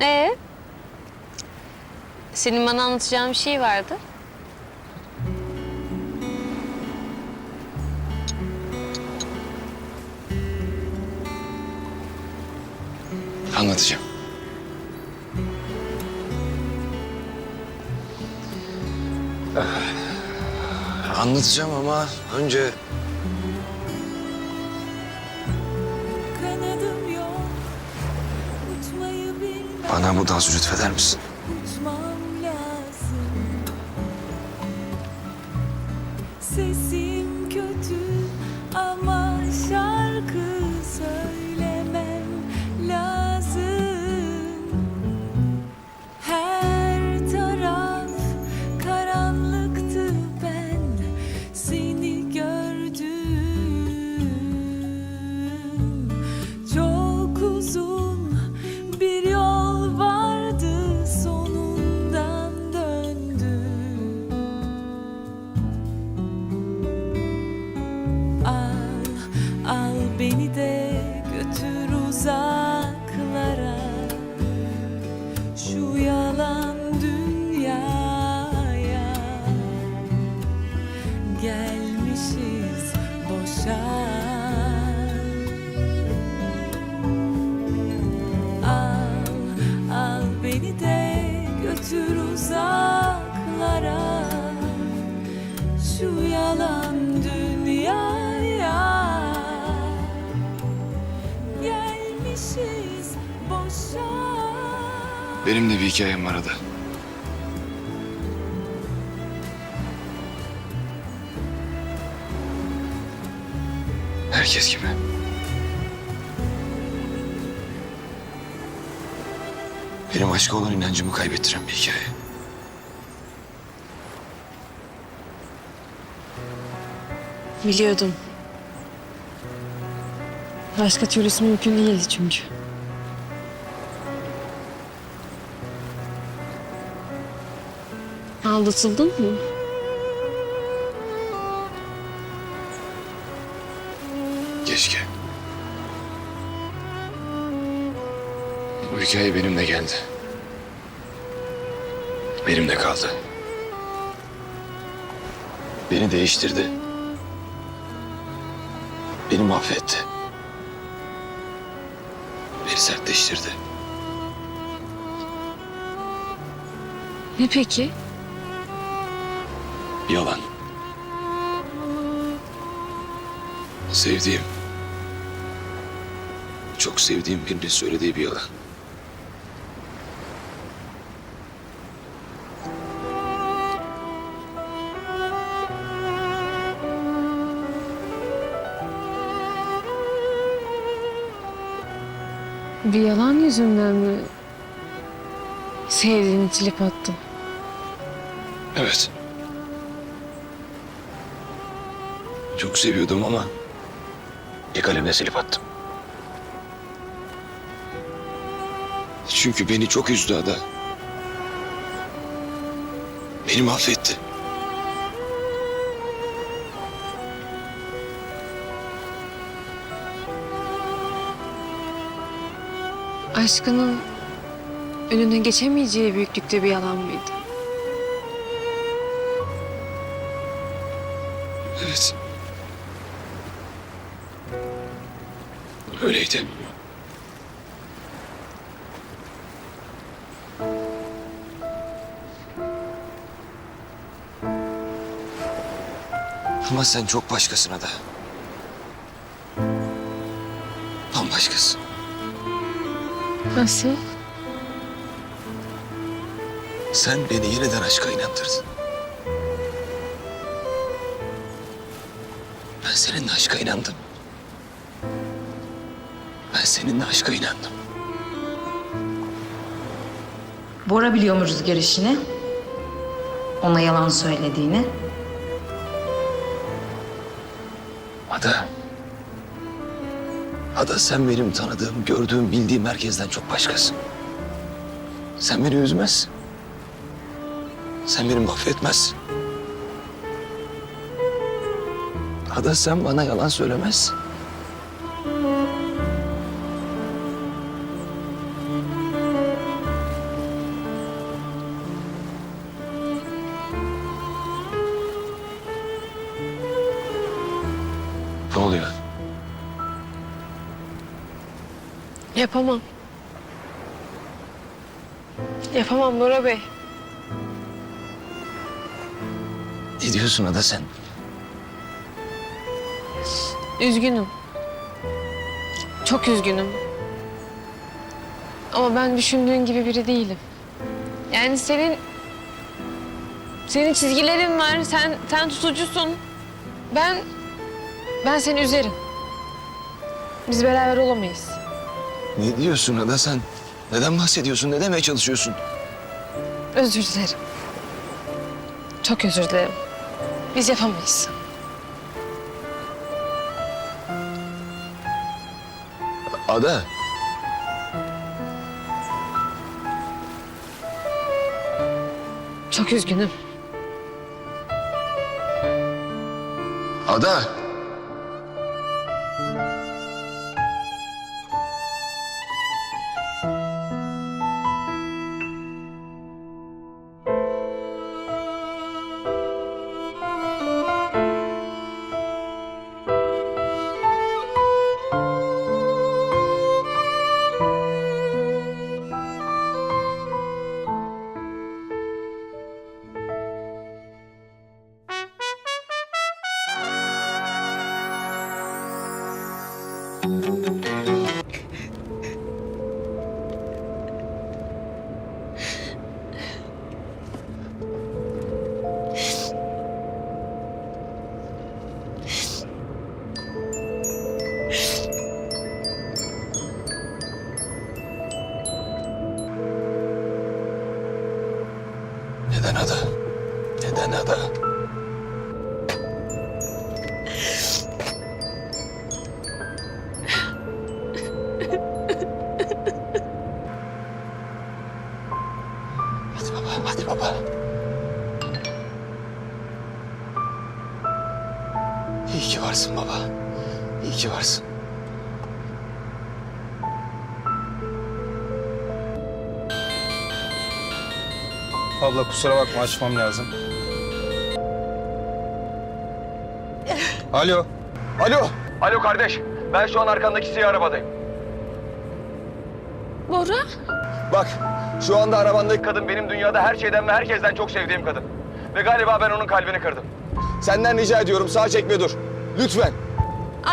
Ee? Senin bana anlatacağın bir şey vardı. Anlatacağım. Anlatacağım ama önce bana bu dansı lütfeder misin? Uçmam Benim de bir hikayem var Ada. Herkes gibi. Benim aşka olan inancımı kaybettiren bir hikaye. Biliyordum. Başka türlüsü mümkün değildi çünkü. Aldatıldın mı? Keşke. Bu hikaye benimle geldi. Benimle kaldı. Beni değiştirdi. Beni mahvetti. Beni sertleştirdi. Ne peki? Yalan. Sevdiğim, çok sevdiğim birinin söylediği bir yalan. Bir yalan yüzünden mi sevdiğini silip attın? Evet. Çok seviyordum ama ilk alemde silip attım. Çünkü beni çok üzdü Ada. Beni mahvetti. Aşkının önüne geçemeyeceği büyüklükte bir yalan mıydı? Evet. Öyleydi. Ama sen çok başkasın Ada. Bambaşkasın. Nasıl? Sen beni yeniden aşka inandırdın. Ben seninle aşka inandım. Ben seninle aşka inandım. Bora biliyor mu rüzgar işini? Ona yalan söylediğini. Ada. Ada sen benim tanıdığım, gördüğüm, bildiğim herkesten çok başkasın. Sen beni üzmezsin. Sen beni mahvetmezsin. Ada sen bana yalan söylemezsin. Ne oluyor? Yapamam. Yapamam Bora Bey. Ne diyorsun Ada sen? Üzgünüm. Çok üzgünüm. Ama ben düşündüğün gibi biri değilim. Yani senin senin çizgilerin var. Sen sen tutucusun. Ben ben seni üzerim. Biz beraber olamayız. Ne diyorsun Ada sen? Neden bahsediyorsun? Ne demeye çalışıyorsun? Özür dilerim. Çok özür dilerim. Biz yapamayız. Ada. Çok üzgünüm. Ada. Neden Ada? Neden Ada? Abla kusura bakma açmam lazım. Alo. Alo. Alo kardeş. Ben şu an arkandaki siyah arabadayım. Bora? Bak şu anda arabandaki kadın benim dünyada her şeyden ve herkesten çok sevdiğim kadın. Ve galiba ben onun kalbini kırdım. Senden rica ediyorum sağ çekme dur. Lütfen.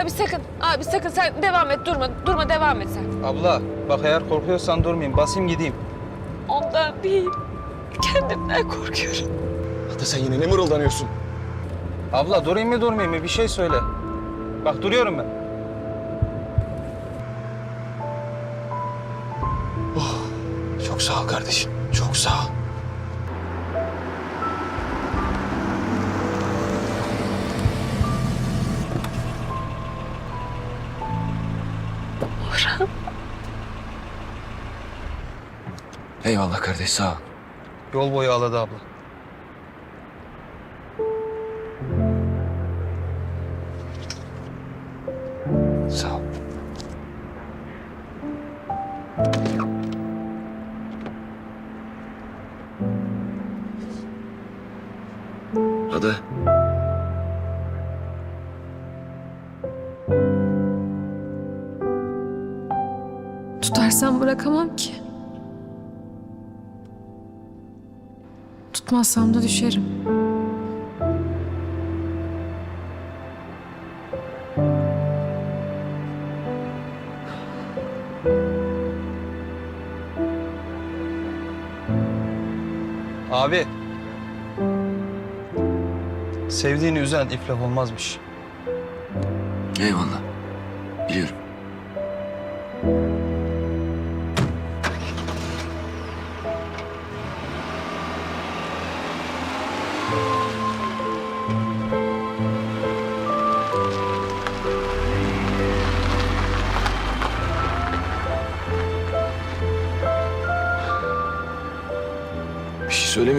Abi sakın. Abi sakın sen devam et. Durma. Durma devam et sen. Abla bak eğer korkuyorsan durmayayım. Basayım gideyim. Ondan değil. Kendimden korkuyorum. Hatta sen yine ne mırıldanıyorsun? Abla durayım mı durmayayım mı bir şey söyle. Bak duruyorum ben. Çok sağ ol kardeşim. Çok sağ ol. Eyvallah kardeş sağ ol. Yol boyu ağladı abla. Sağ ol. Ada. Tutarsam bırakamam ki. Tutmazsam da düşerim. Abi. Sevdiğini üzen iflah olmazmış. Eyvallah. Biliyorum.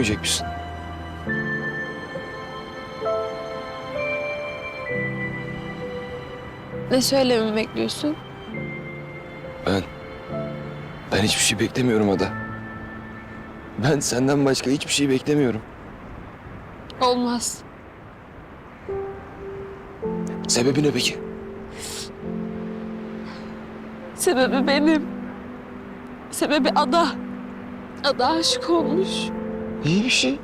Bir söylemeyecek misin? Ne söylememi bekliyorsun? Ben... Ben hiçbir şey beklemiyorum Ada. Ben senden başka hiçbir şey beklemiyorum. Olmaz. Sebebi ne peki? Sebebi benim. Sebebi Ada. Ada aşık olmuş. İyi bir şey.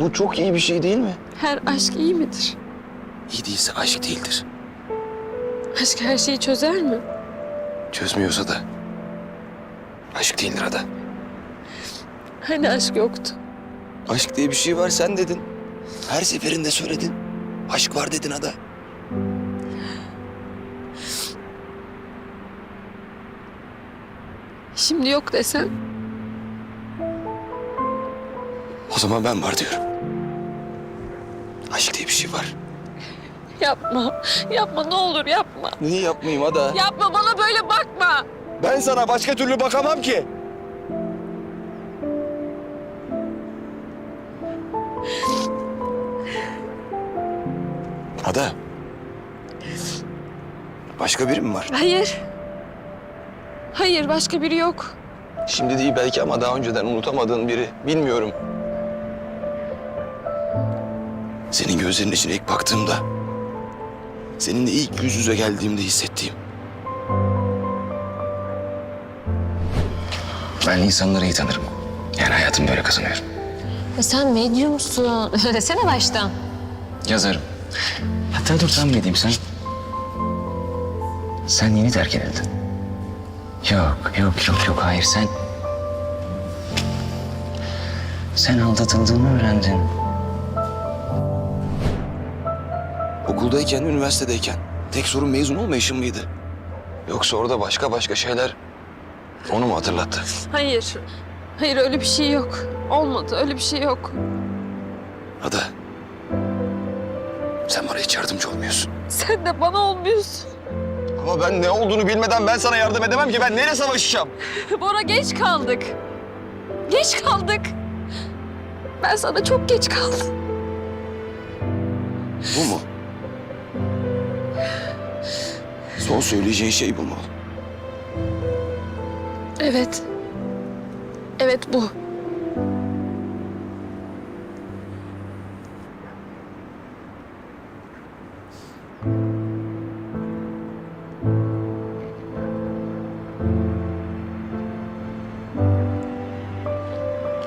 Bu çok iyi bir şey değil mi? Her aşk iyi midir? İyi değilse aşk değildir. Aşk her şeyi çözer mi? Çözmüyorsa da aşk değildir Ada. Hani aşk yoktu? Aşk diye bir şey var sen dedin. Her seferinde söyledin. Aşk var dedin Ada. Şimdi yok desem O zaman ben var diyorum. Aşk diye bir şey var. yapma. Yapma ne olur yapma. Niye yapmayayım Ada? Yapma bana böyle bakma. Ben sana başka türlü bakamam ki. Ada. Başka biri mi var? Hayır. Hayır başka biri yok. Şimdi değil belki ama daha önceden unutamadığın biri. Bilmiyorum. Senin gözlerinin içine ilk baktığımda... ...seninle ilk yüz yüze geldiğimde hissettiğim... Ben insanları iyi tanırım. Yani hayatımı böyle kazanıyorum. E sen medyumsun. Desene baştan. Yazarım. Hatta dur tahmin edeyim sen. Sen yeni terk edildin. Yok, yok, yok, yok. Hayır sen... Sen aldatıldığını öğrendin. Okuldayken, üniversitedeyken tek sorun mezun olmayışın mıydı? Yoksa orada başka başka şeyler onu mu hatırlattı? Hayır. Hayır öyle bir şey yok. Olmadı öyle bir şey yok. Ada. Sen bana hiç yardımcı olmuyorsun. Sen de bana olmuyorsun. Ama ben ne olduğunu bilmeden ben sana yardım edemem ki. Ben neyle savaşacağım? Bora geç kaldık. Geç kaldık. Ben sana çok geç kaldım. Bu mu? Son söyleyeceğin şey bu mu? Evet. Evet bu.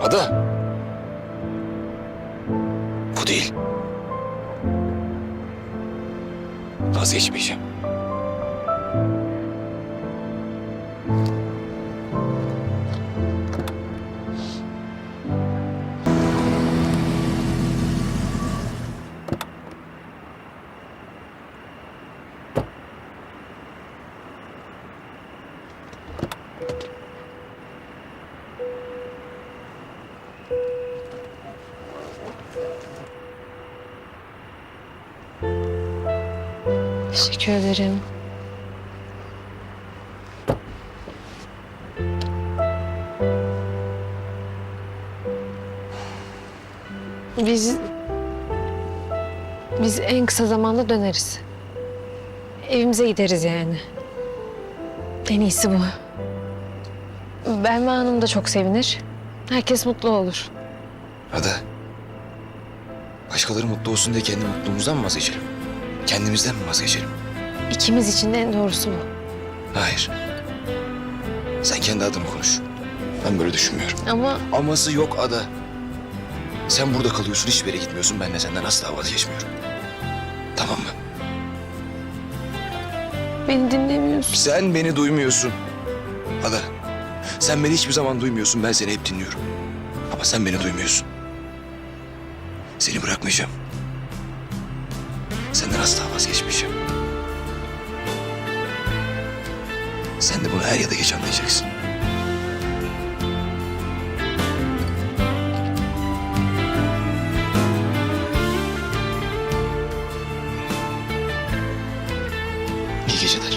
Ada. Bu değil. Vazgeçmeyeceğim. Teşekkür ederim. Biz... Biz en kısa zamanda döneriz. Evimize gideriz yani. En iyisi bu. Belma Hanım da çok sevinir. Herkes mutlu olur. Ada. Başkaları mutlu olsun diye kendi mutluluğumuzdan mı vazgeçelim? Kendimizden mi vazgeçelim? İkimiz için de en doğrusu bu. Hayır. Sen kendi adını konuş. Ben böyle düşünmüyorum. Ama Aması yok Ada. Sen burada kalıyorsun, hiçbir yere gitmiyorsun. Ben de senden asla vazgeçmiyorum. Tamam mı? beni dinlemiyorsun. Sen beni duymuyorsun. Ada, sen beni hiçbir zaman duymuyorsun. Ben seni hep dinliyorum. Ama sen beni duymuyorsun. Seni bırakmayacağım. Senden asla vazgeçmeyeceğim. Sen de bunu er ya da geç anlayacaksın. İyi geceler.